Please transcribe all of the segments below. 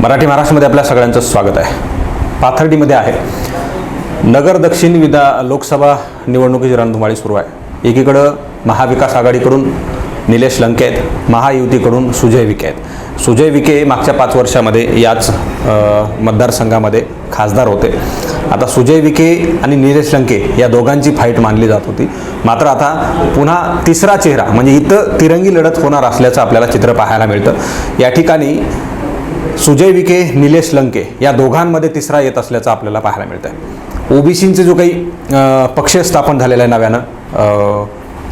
मराठी महाराष्ट्रामध्ये आपल्या सगळ्यांचं स्वागत आहे. पाथर्डीमध्ये आहे. नगर दक्षिण विधा लोकसभा निवडणुकीची रणधुमाळी सुरू आहे. एकीकडं महाविकास आघाडीकडून निलेश लंके आहेत महायुतीकडून सुजय विखे आहेत. सुजय विखे मागच्या पाच वर्षामध्ये याच मतदारसंघामध्ये खासदार होते. आता सुजय विखे आणि निलेश लंके या दोघांची फाईट मानली जात होती. मात्र आता पुन्हा तिसरा चेहरा म्हणजे इथं तिरंगी लढत होणार असल्याचं आपल्याला चित्र पाहायला मिळतं. या ठिकाणी सुजय विखे निलेश लंके या दोघांमध्ये तिसरा येत असल्याचं आपल्याला पाहायला मिळतं आहे ओबीसींचे जो काही पक्ष स्थापन झालेला आहे नव्यानं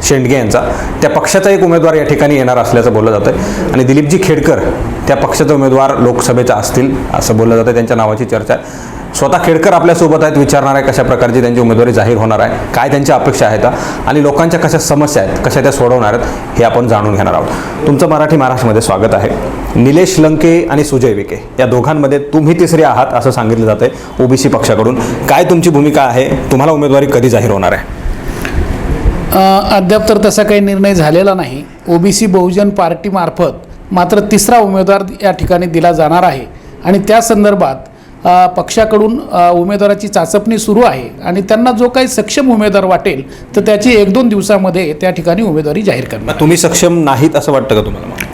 शेंडगे यांचा. त्या पक्षाचा एक उमेदवार या ठिकाणी येणार असल्याचं बोललं जातं आहे आणि दिलीपजी खेडकर त्या पक्षाचे उमेदवार लोकसभेचा असतील असं बोललं जातं त्यांच्या नावाची चर्चा आहे. स्वतः खेडकर आपल्यासोबत आहेत विचारणार आहे कशा प्रकारची त्यांची उमेदवारी जाहीर होणार आहे काय त्यांच्या अपेक्षा आहेत आणि लोकांच्या कशा समस्या आहेत कशा त्या सोडवणार आहेत हे आपण जाणून घेणार आहोत. तुमचं मराठी महाराष्ट्रामध्ये स्वागत आहे. निलेश लंके आणि सुजय विखे या दोघांमध्ये तुम्ही तिसरे आहात असं सांगितलं जातं आहे ओबीसी पक्षाकडून. काय तुमची भूमिका आहे? तुम्हाला उमेदवारी कधी जाहीर होणार आहे? अद्याप तर तसा काही निर्णय झालेला नाही. ओबीसी बहुजन पार्टीमार्फत मात्र तिसरा उमेदवार या ठिकाणी दिला जाणार आहे. आणि त्या संदर्भात पक्षाकडून उमेदवाराची चाचपणी सुरू आहे आणि त्यांना जो काही सक्षम उमेदवार वाटेल तर त्याची एक दोन दिवसामध्ये त्या ठिकाणी उमेदवारी जाहीर करणार. तुम्ही सक्षम नाहीत असं वाटतं का तुम्हाला?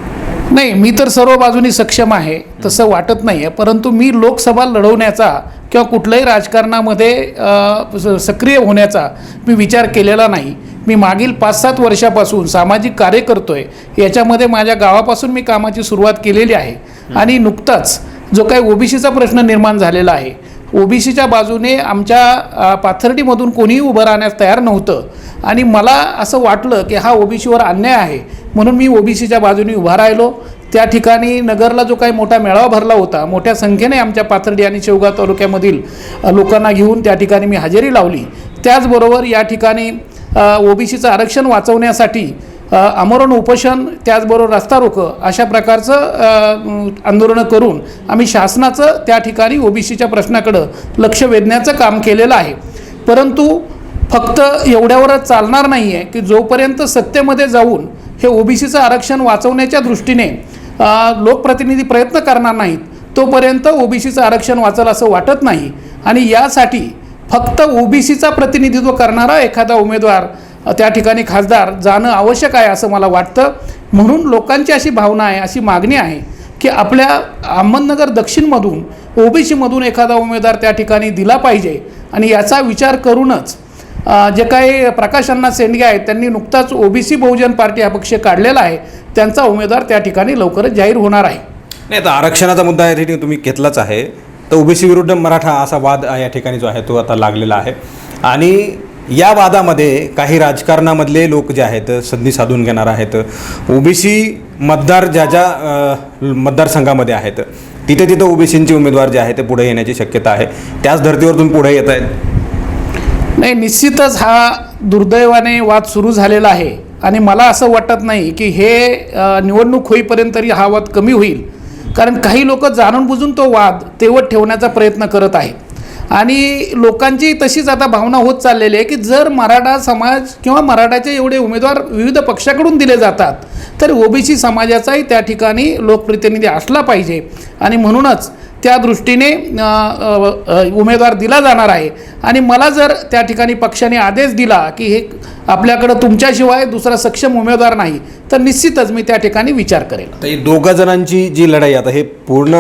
नाही मी तर सर्व बाजूनी सक्षम आहे तसं वाटत नाही आहे परंतु मी लोकसभा लढवण्याचा किंवा कुठल्याही राजकारणामध्ये सक्रिय होण्याचा मी विचार केलेला नाही. मी मागील पाच सात वर्षापासून सामाजिक कार्य करतोय. याच्यामध्ये माझ्या गावापासून मी कामाची सुरुवात केलेली आहे. आणि नुकताच जो काही ओबीसीचा प्रश्न निर्माण झालेला आहे ओबीसीच्या बाजूने आमच्या पाथर्डीमधून कोणीही उभं राहण्यास तयार नव्हतं. आणि मला असं वाटलं की हा ओबीसीवर अन्याय आहे. म्हणून मी ओबीसीच्या बाजूने उभा राहिलो. त्या ठिकाणी नगरला जो काही मोठा मेळावा भरला होता मोठ्या संख्येने आमच्या पाथर्डी आणि शेवगाव तालुक्यामधील लोकांना घेऊन त्या ठिकाणी मी हजेरी लावली. त्याचबरोबर या ठिकाणी ओबीसीचं आरक्षण वाचवण्यासाठी आमरण उपोषण त्याचबरोबर रस्ता रोको अशा प्रकारचं आंदोलनं करून आम्ही शासनाचं त्या ठिकाणी ओबीसीच्या प्रश्नाकडं लक्ष वेधण्याचं काम केलेलं आहे. परंतु फक्त एवढ्यावरच चालणार नाही आहे की जोपर्यंत सत्तेमध्ये जाऊन हे ओबीसीचं आरक्षण वाचवण्याच्या दृष्टीने लोकप्रतिनिधी प्रयत्न करणार नाहीत. तोपर्यंत ओबीसीचं आरक्षण वाचल असं वाटत नाही. आणि यासाठी फक्त ओबीसीचा प्रतिनिधित्व करणारा एखादा उमेदवार त्या ठिकाणी खासदार जाणं आवश्यक आहे असं मला वाटतं. म्हणून लोकांची अशी भावना आहे अशी मागणी आहे की आपल्या अहमदनगर दक्षिणमधून ओबीसीमधून एखादा उमेदवार त्या ठिकाणी दिला पाहिजे. आणि याचा विचार करूनच जे काही प्रकाश अण्णा सेंडगे आहेत त्यांनी नुकताच ओबीसी बहुजन पार्टी हा पक्ष काढलेला आहे. त्यांचा उमेदवार त्या ठिकाणी लवकरच जाहीर होणार आहे. नाही आता आरक्षणाचा मुद्दा या ठिकाणी तुम्ही घेतलाच आहे. तर ओबीसी विरुद्ध मराठा असा वाद या ठिकाणी जो आहे तो आता लागलेला आहे. आणि या वादामध्ये काही राजकारणामधले लोक जे आहेत संधी साधून घेणार आहेत. ओबीसी मतदार ज्या ज्या मतदारसंघामध्ये आहेत तिथे तिथं ओबीसींचे उमेदवार जे आहेत ते पुढे येण्याची शक्यता आहे. त्याच धर्तीवर तुम्ही पुढे येत आहेत नाही निश्चितच हा दुर्दैवाने वाद सुरू झालेला आहे. आणि मला असं वाटत नाही की हे निवडणूक होईपर्यंत तरी हा वाद कमी होईल. कारण काही लोक जाणून बुजून तो वाद तेवत ठेवण्याचा प्रयत्न करत आहे आणि लोकांची तशीच आता भावना होत चाललेली आहे की जर मराठा समाज किंवा मराठाचे एवढे उमेदवार विविध पक्षाकडून दिले जातात तर ओबीसी समाजाचाही त्या ठिकाणी लोकप्रतिनिधी असला पाहिजे. आणि म्हणूनच त्या दृष्टीने उमेदवार दिला जाणार आहे. आणि मला जर त्या ठिकाणी पक्षाने आदेश दिला की हे आपल्याकडं तुमच्याशिवाय दुसरा सक्षम उमेदवार नाही तर निश्चितच मी त्या ठिकाणी विचार करेल. तर दोघा जणांची जी लढाई आता हे पूर्ण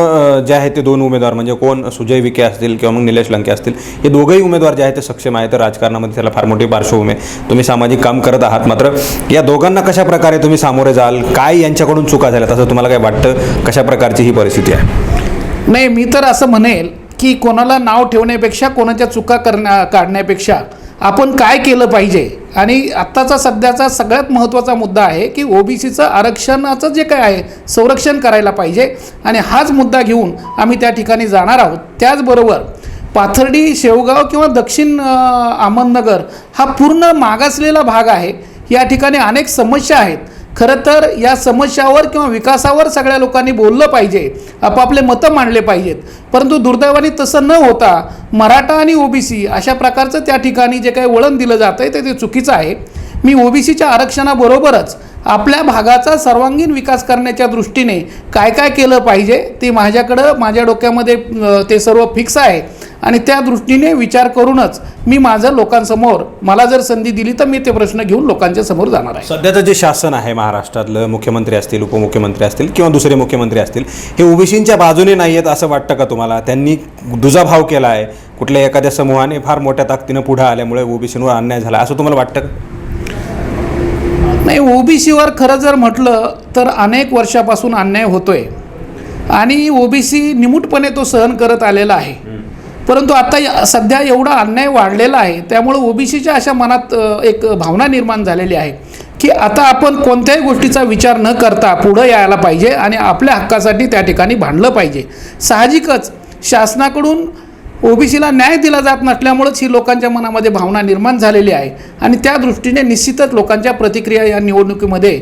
जे आहे ते दोन उमेदवार म्हणजे कोण सुजय विखे असतील किंवा मग निलेश लंके असतील हे दोघंही उमेदवार जे आहेत ते सक्षम आहेत राजकारणामध्ये त्याला फार मोठी पार्श्वभूमी आहे. तुम्ही सामाजिक काम करत आहात मात्र या दोघांना कशा प्रकारे तुम्ही सामोरे जाल? काय यांच्याकडून चुका झाल्यात? असं तुम्हाला काय वाटतं? कशा प्रकारची ही परिस्थिती आहे? नाही मी तर असं म्हणेल की कोणाला नाव ठेवण्यापेक्षा कोणाच्या चुका करण्या काढण्यापेक्षा आपण काय केलं पाहिजे? आणि आत्ताचा सध्याचा सगळ्यात महत्त्वाचा मुद्दा आहे की ओबीसीचं आरक्षणाचं जे काय आहे संरक्षण करायला पाहिजे. आणि हाच मुद्दा घेऊन आम्ही त्या ठिकाणी जाणार आहोत. त्याचबरोबर पाथर्डी शेवगाव किंवा दक्षिण अहमदनगर हा पूर्ण मागासलेला भाग आहे. या ठिकाणी अनेक समस्या आहेत. खरं तर या समस्यावर किंवा विकासावर सगळ्या लोकांनी बोललं पाहिजे आपापले मतं मांडले पाहिजेत. परंतु दुर्दैवाने तसं न होता मराठा आणि ओबीसी अशा प्रकारचं त्या ठिकाणी जे काही वळण दिलं जातं आहे ते ते चुकीचं आहे. मी ओबीसीच्या आरक्षणाबरोबरच आपल्या भागाचा सर्वांगीण विकास करण्याच्या दृष्टीने काय काय केलं पाहिजे ते माझ्याकडं माझ्या डोक्यामध्ये ते सर्व फिक्स आहे. आणि त्या दृष्टीने विचार करूनच मी माझं लोकांसमोर मला जर संधी दिली तर मी ते प्रश्न घेऊन लोकांच्या समोर जाणार आहे. सध्याचं जे शासन आहे महाराष्ट्रातलं मुख्यमंत्री असतील उपमुख्यमंत्री असतील किंवा दुसरे मुख्यमंत्री असतील हे ओबीसींच्या बाजूने नाही आहेत असं वाटतं का तुम्हाला? त्यांनी दुजाभाव केला आहे कुठल्या एखाद्या समूहाने फार मोठ्या ताकदीनं पुढे आल्यामुळे ओबीसींवर अन्याय झाला असं तुम्हाला वाटतं का? नाही ओबीसीवर खरं जर म्हटलं तर अनेक वर्षापासून अन्याय होतोय. आणि ओबीसी निमूटपणे तो सहन करत आलेला आहे. परंतु आता सध्या एवढा अन्याय वाढलेला आहे त्यामुळं ओबीसीच्या अशा मनात एक भावना निर्माण झालेली आहे की आता आपण कोणत्याही गोष्टीचा विचार न करता पुढं यायला पाहिजे आणि आपल्या हक्कासाठी त्या ठिकाणी भांडलं पाहिजे. साहजिकच शासनाकडून ओबीसीला न्याय दिला जात नसल्यामुळंच ही लोकांच्या मनामध्ये भावना निर्माण झालेली आहे आणि त्या दृष्टीने निश्चितच लोकांच्या प्रतिक्रिया या निवडणुकीमध्ये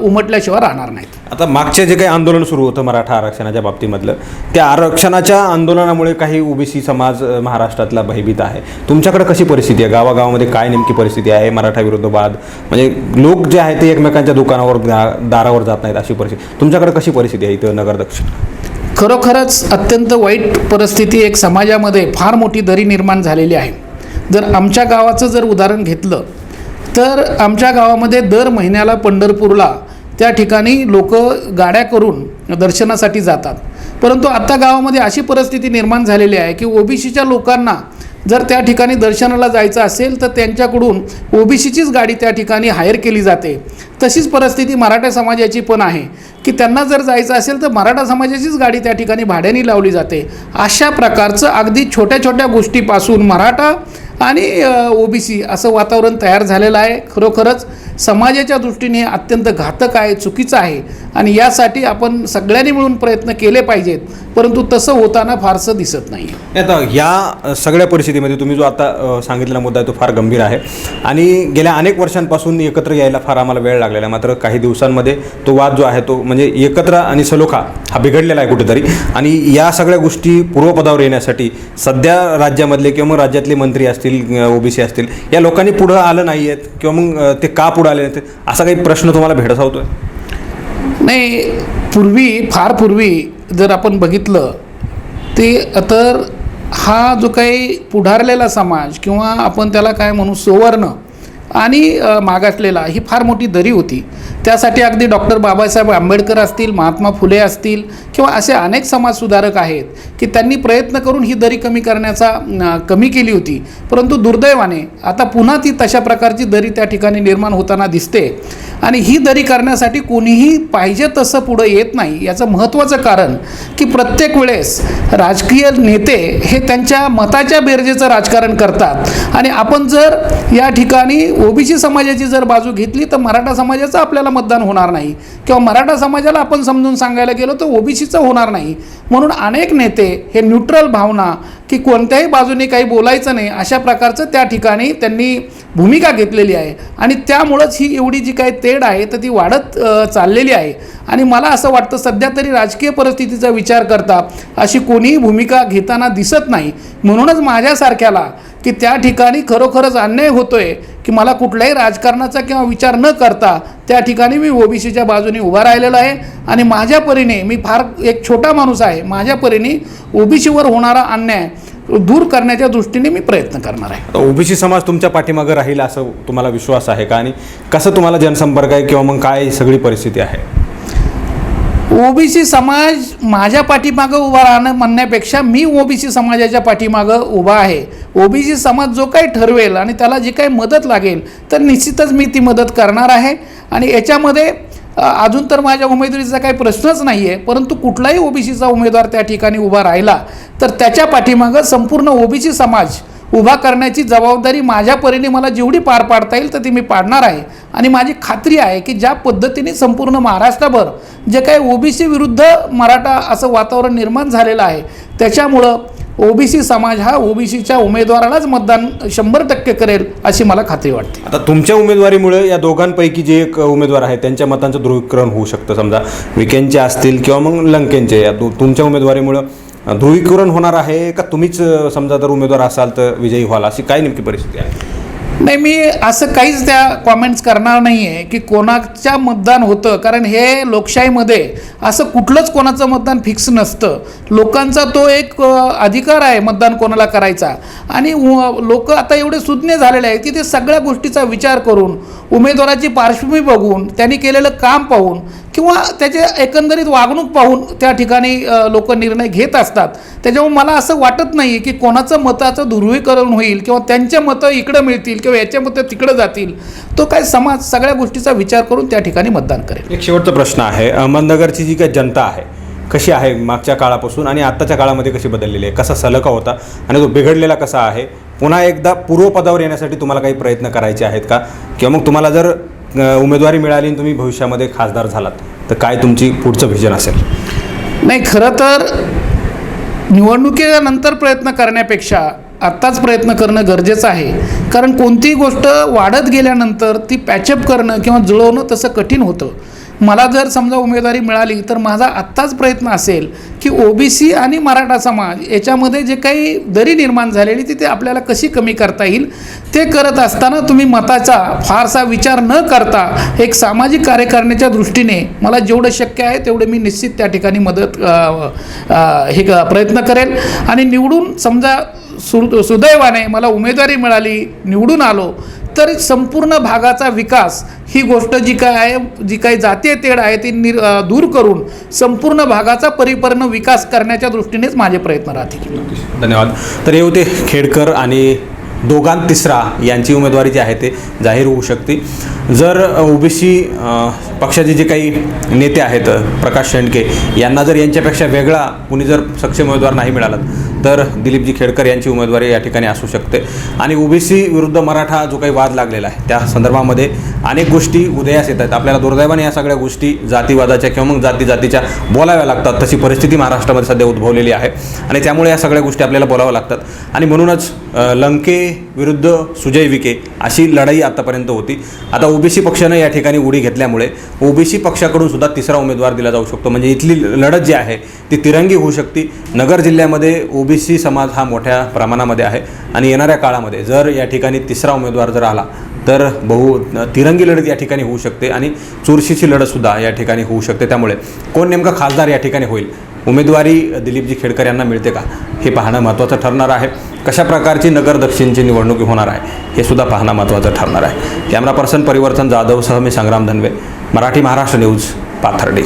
उमटल्याशिवाय राहणार नाहीत. आता मागचे जे काही आंदोलन सुरू होतं मराठा आरक्षणाच्या बाबतीमधलं त्या आरक्षणाच्या आंदोलनामुळे काही ओबीसी समाज महाराष्ट्रातला भयभीत आहे. तुमच्याकडे कशी परिस्थिती आहे? गावागावामध्ये काय नेमकी परिस्थिती आहे? मराठा विरुद्ध वाद म्हणजे लोक जे आहेत ते एकमेकांच्या दुकानावर दारावर जात नाहीत अशी परिस्थिती. तुमच्याकडे कशी परिस्थिती आहे इथं नगर दक्षिण? खरोखरच अत्यंत वाईट परिस्थिती एक समाजामध्ये फार मोठी दरी निर्माण झालेली आहे. जर आमच्या गावाचं जर उदाहरण घेतलं तर आमच्या गावामध्ये दर महिन्याला पंढरपूरला त्या ठिकाणी लोक गाड्या करून दर्शनासाठी जातात. परंतु आत्ता गावामध्ये अशी परिस्थिती निर्माण झालेली आहे की ओबीसीच्या लोकांना जर त्या ठिकाणी दर्शनाला जायचं असेल तर त्यांच्याकडून ओबीसीचीच गाडी त्या ठिकाणी हायर केली जाते. तशीच परिस्थिती मराठा समाजाची पण आहे. की त्यांना जर जायचं असेल तर मराठा समाजाचीच गाडी त्या ठिकाणी भाड्याने लावली जाते. अशा प्रकारचं अगदी छोट्या छोट्या गोष्टीपासून मराठा आणि ओबीसी असं वातावरण तयार झालेलं आहे. खरोखरच समाजाच्या दृष्टीने अत्यंत घातक आहे चुकीचं आहे. आणि यासाठी आपण सगळ्यांनी मिळून प्रयत्न केले पाहिजेत. परंतु तसं होताना फारसं दिसत नाही आता या सगळ्या परिस्थितीमध्ये तुम्ही जो आता सांगितलेला मुद्दा आहे तो फार गंभीर आहे. आणि गेल्या अनेक वर्षांपासून एकत्र यायला फार आम्हाला वेळ लागलेला आहे. मात्र काही दिवसांमध्ये तो वाद जो आहे तो म्हणजे म्हणजे एकत्र आणि सलोखा हा बिघडलेला आहे कुठेतरी. आणि या सगळ्या गोष्टी पूर्वपदावर येण्यासाठी सध्या राज्यामधले किंवा मग राज्यातले मंत्री असतील ओबीसी असतील या लोकांनी पुढं आलं नाही आहेत किंवा मग ते का पुढं आले नाहीत असा काही प्रश्न तुम्हाला भेडसावतोय? नाही पूर्वी फार पूर्वी जर आपण बघितलं ते तर हा जो काही पुढारलेला समाज किंवा आपण त्याला काय म्हणू सुवर्ण आणि मागासलेला ही फार मोठी दरी होती. त्यासाठी अगदी डॉक्टर बाबासाहेब आंबेडकर असतील महात्मा फुले असतील किंवा असे अनेक समाजसुधारक आहेत की त्यांनी प्रयत्न करून ही दरी कमी करण्याचा कमी केली होती. परंतु दुर्दैवाने आता पुन्हा ती तशा प्रकारची दरी त्या ठिकाणी निर्माण होताना दिसते. आणि ही दरी करण्यासाठी कोणीही पाहिजे तसं पुढं येत नाही. याचं महत्त्वाचं कारण की प्रत्येक वेळेस राजकीय नेते हे त्यांच्या मताच्या बेरजेचं राजकारण करतात. आणि आपण जर या ठिकाणी ओबीसी समाजाची जर बाजू घेतली तर मराठा समाजाचं आपल्याला मतदान होणार नाही. किंवा मराठा समाजाला आपण समजून सांगायला गेलो तर ओबीसीचं होणार नाही. म्हणून अनेक नेते हे न्यूट्रल भावना की कोणत्याही बाजूने काही बोलायचं नाही अशा प्रकारचं त्या ठिकाणी त्यांनी भूमिका घेतलेली आहे. आणि त्यामुळंच ही एवढी जी काही तेढ आहे तर ती वाढत चाललेली आहे. आणि मला असं वाटतं सध्या तरी राजकीय परिस्थितीचा विचार करता अशी कोणीही भूमिका घेताना दिसत नाही. म्हणूनच माझ्यासारख्याला की त्या ठिकाणी खरोखरच अन्याय होतोय की मला कुठल्याही राजकारणाचा किंवा विचार न करता त्या ठिकाणी मी ओबीसीच्या बाजूने उभा राहिलेलो आहे. आणि माझ्या परीने मी फार एक छोटा माणूस आहे माझ्या परीने ओबीसीवर होणारा अन्याय दूर करण्याच्या दृष्टीने मी प्रयत्न करणार आहे. ओबीसी समाज तुमच्या पाठीमागं राहील असं तुम्हाला विश्वास आहे का? आणि कसं तुम्हाला जनसंपर्क आहे किंवा मग काय सगळी परिस्थिती आहे? ओबीसी समाज माझ्या पाठीमागं उभा राहणं म्हणण्यापेक्षा मी ओबीसी समाजाच्या पाठीमागं उभा आहे. ओबीसी समाज जो काही ठरवेल आणि त्याला जी काही मदत लागेल तर निश्चितच मी ती मदत करणार आहे. आणि याच्यामध्ये अजून तर माझ्या उमेदवारीचा काही प्रश्नच नाही आहे परंतु कुठलाही ओबीसीचा उमेदवार त्या ठिकाणी उभा राहिला तर त्याच्या पाठीमागं संपूर्ण ओबीसी समाज उभा करण्याची जबाबदारी माझ्या परीने मला जेवढी पार पाडता येईल तर ती मी पाडणार आहे. आणि माझी खात्री आहे की ज्या पद्धतीने संपूर्ण महाराष्ट्रभर जे काही ओबीसी विरुद्ध मराठा असं वातावरण निर्माण झालेलं आहे त्याच्यामुळं ओबीसी समाज हा ओबीसीच्या उमेदवारालाच मतदान शंभर टक्के करेल अशी मला खात्री वाटते. आता तुमच्या उमेदवारीमुळे या दोघांपैकी जे एक उमेदवार आहे त्यांच्या मतांचं ध्रुवीकरण होऊ शकतं. समजा विकेंडचे असतील किंवा मग लंकेंचे या तुमच्या उमेदवारीमुळं ध्रुवीकरण होणार आहे का? तुम्हीच समजा जर उमेदवार असाल तर विजयी व्हाल अशी काय नेमकी परिस्थिती आहे? नाही मी असं काहीच त्या कॉमेंट्स करणार नाही आहे की कोणाच्या मतदान होतं. कारण हे लोकशाहीमध्ये असं कुठलंच कोणाचं मतदान फिक्स नसतं. लोकांचा तो एक अधिकार आहे मतदान कोणाला करायचा. आणि लोक आता एवढे सुज्ञ झालेले आहेत की ते सगळ्या गोष्टीचा विचार करून उमेदवाराची पार्श्वभूमी बघून त्यांनी केलेलं काम पाहून किंवा त्याचे एकंदरीत वागणूक पाहून त्या ठिकाणी लोक निर्णय घेत असतात. त्याच्यामुळे मला असं वाटत नाही की कोणाचं मताचं ध्रुवीकरण होईल किंवा त्यांच्या मतं इकडं मिळतील किंवा याच्या मतं तिकडं जातील तो काय समाज सगळ्या गोष्टीचा विचार करून त्या ठिकाणी मतदान करेल. एक शेवटचा प्रश्न आहे. अहमदनगरची जी काही जनता आहे कशी आहे मागच्या काळापासून आणि आत्ताच्या काळामध्ये कशी बदललेली आहे? कसा सलका होता आणि तो बिघडलेला कसा आहे? पुन्हा एकदा पूर्वपदावर येण्यासाठी तुम्हाला काही प्रयत्न करायचे आहेत का? किंवा मग तुम्हाला जर उमेदवारी मिळाली आणि तुम्ही भविष्यामध्ये खासदार झालात. तर काय तुमची पुढचं व्हिजन असेल? नाही खरं तर निवडणुकीनंतर प्रयत्न करण्यापेक्षा आत्ताच प्रयत्न करणं गरजेचं आहे. कारण कोणतीही गोष्ट वाढत गेल्यानंतर ती पॅचअप करणं किंवा जुळवणं तसं कठीण होतं. मला जर समजा उमेदवारी मिळाली तर माझा आत्ताच प्रयत्न असेल की ओबीसी आणि मराठा समाज याच्यामध्ये जे काही दरी निर्माण झालेली ती ते आपल्याला कशी कमी करता येईल ते करत असताना तुम्ही मताचा फारसा विचार न करता एक सामाजिक कार्य करण्याच्या दृष्टीने मला जेवढं शक्य आहे तेवढं मी निश्चित त्या ठिकाणी मदत हे क- प्रयत्न करेल. आणि निवडून समजा सु सुदैवाने मला उमेदवारी मिळाली निवडून आलो तर संपूर्ण भागाचा विकास ही गोष्ट जी काय आहे जी काही जातीय तेढ आहे ती निर दूर करून संपूर्ण भागाचा परिपूर्ण विकास करण्याच्या दृष्टीनेच माझे प्रयत्न राहतील. धन्यवाद. तर हे होते खेडकर आणि दोघांत तिसरा यांची उमेदवारी जी आहे ते जाहीर होऊ शकते. जर ओबीसी पक्षाचे जे काही नेते आहेत प्रकाश शेंडके यांना जर यांच्यापेक्षा वेगळा कुणी जर सक्षम उमेदवार नाही मिळाला तर दिलीपजी खेडकर यांची उमेदवारी या ठिकाणी असू शकते. आणि ओबीसी विरुद्ध मराठा जो काही वाद लागलेला आहे त्या संदर्भामध्ये अनेक गोष्टी उदयास येत आहेत. आपल्याला दुर्दैवाने या सगळ्या गोष्टी जातीवादाच्या किंवा मग जाती जातीच्या बोलाव्या लागतात. तशी परिस्थिती महाराष्ट्रामध्ये सध्या उद्भवलेली आहे. आणि त्यामुळे या सगळ्या गोष्टी आपल्याला बोलाव्या लागतात. आणि म्हणूनच लंके विरुद्ध सुजय विखे अशी लढाई आतापर्यंत होती. आता ओबीसी पक्षानं या ठिकाणी उडी घेतल्यामुळे ओबीसी पक्षाकडून सुद्धा तिसरा उमेदवार दिला जाऊ शकतो. म्हणजे इथली लढत जी आहे ती तिरंगी होऊ शकते. नगर जिल्ह्यामध्ये ओबीसी समाज हा मोठ्या प्रमाणामध्ये आहे. आणि येणाऱ्या काळामध्ये जर या ठिकाणी तिसरा उमेदवार जर आला तर बहु तिरंगी लढत या ठिकाणी होऊ शकते आणि चुरशीची लढतसुद्धा या ठिकाणी होऊ शकते. त्यामुळे कोण नेमका खासदार या ठिकाणी होईल? उमेदवारी दिलीपजी खेडकर यांना मिळते का? हे पाहणं महत्त्वाचं ठरणार आहे. कशा प्रकारची नगर दक्षिणची निवडणूक होणार आहे? हे सुद्धा पाहणं महत्त्वाचं ठरणार आहे. कॅमेरा पर्सन परिवर्तन जाधवसह मी संग्राम धनवे. मराठी महाराष्ट्र न्यूज पाथर्डी.